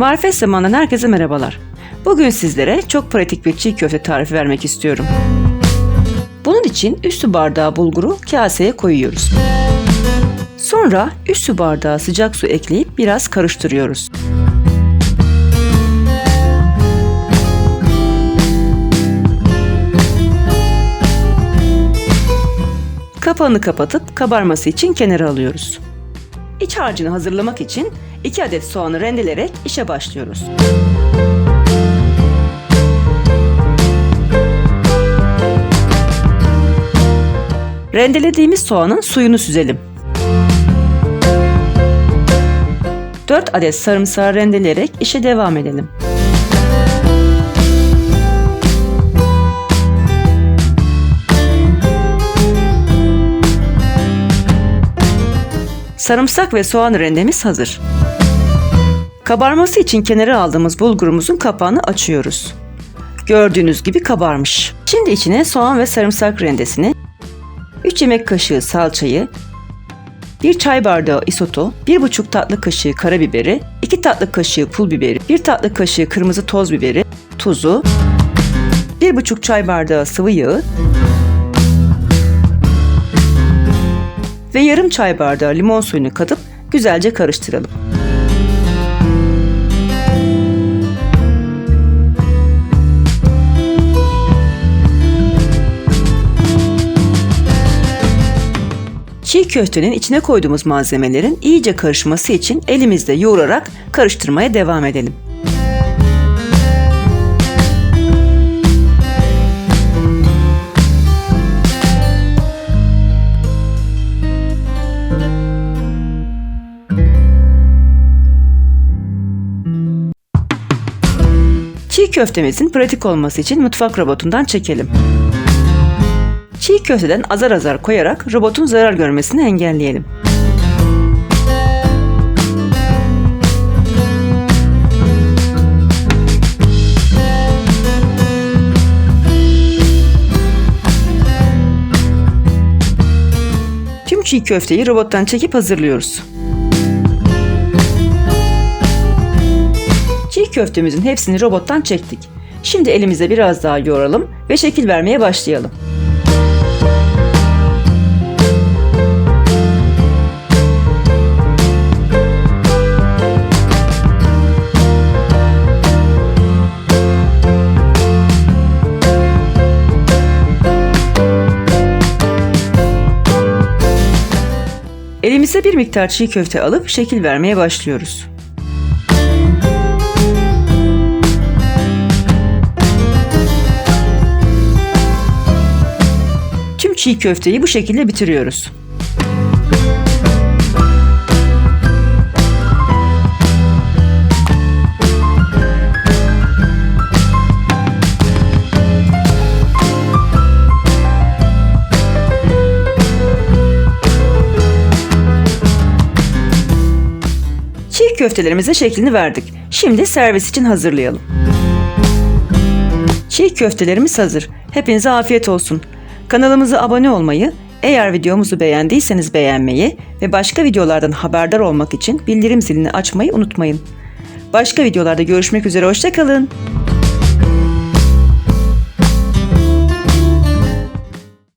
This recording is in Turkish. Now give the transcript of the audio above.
Marifet Zaman'dan herkese merhabalar. Bugün sizlere çok pratik bir çiğ köfte tarifi vermek istiyorum. Bunun için 3 su bardağı bulguru kaseye koyuyoruz. Sonra 3 su bardağı sıcak su ekleyip biraz karıştırıyoruz. Kapağını kapatıp kabarması için kenara alıyoruz. İç harcını hazırlamak için 2 adet soğanı rendelerek işe başlıyoruz. Rendelediğimiz soğanın suyunu süzelim. 4 adet sarımsağı rendeleyerek işe devam edelim. Sarımsak ve soğan rendemiz hazır. Kabarması için kenara aldığımız bulgurumuzun kapağını açıyoruz. Gördüğünüz gibi kabarmış. Şimdi içine soğan ve sarımsak rendesini, 3 yemek kaşığı salçayı, 1 çay bardağı isoto, 1,5 tatlı kaşığı karabiberi, 2 tatlı kaşığı pul biberi, 1 tatlı kaşığı kırmızı toz biberi, tuzu, 1,5 çay bardağı sıvı yağı, ve yarım çay bardağı limon suyunu katıp güzelce karıştıralım. Çiğ köftenin içine koyduğumuz malzemelerin iyice karışması için elimizle yoğurarak karıştırmaya devam edelim. Çiğ köftemizin pratik olması için mutfak robotundan çekelim. Çiğ köfteden azar azar koyarak robotun zarar görmesini engelleyelim. Tüm çiğ köfteyi robottan çekip hazırlıyoruz. Köftemizin hepsini robottan çektik. Şimdi elimize biraz daha yoğuralım ve şekil vermeye başlayalım. Elimize bir miktar çiğ köfte alıp şekil vermeye başlıyoruz. Çiğ köfteyi bu şekilde bitiriyoruz. Çiğ köftelerimize şeklini verdik. Şimdi servis için hazırlayalım. Çiğ köftelerimiz hazır. Hepinize afiyet olsun. Kanalımıza abone olmayı, eğer videomuzu beğendiyseniz beğenmeyi ve başka videolardan haberdar olmak için bildirim zilini açmayı unutmayın. Başka videolarda görüşmek üzere, hoşçakalın.